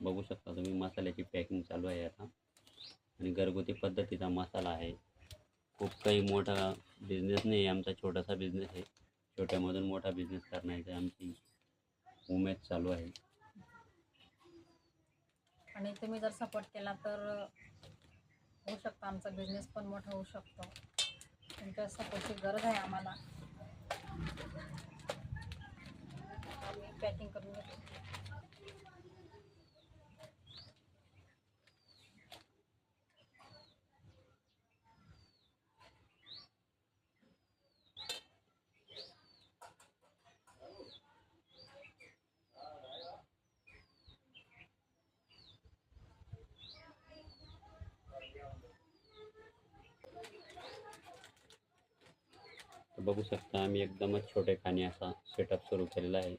बघू शकता तुम्ही मसाल्याची पॅकिंग चालू आहे आता. आणि घरगुती पद्धतीचा मसाला आहे. खूप काही मोठा बिझनेस नाही आहे आमचा छोटासा बिझनेस आहे. छोट्यामधून मोठा बिझनेस करण्याची आमची उमेद चालू आहे. आणि तुम्ही जर सपोर्ट केला तर होऊ शकतं आमचा बिझनेस पण मोठा होऊ शकतो. तुमच्या सपोर्टची गरज आहे आम्हाला. आम्ही पॅकिंग करून बघू शकता आम्ही एकदमच छोटे खाणी असा सेटअप सुरू केलेला आहे.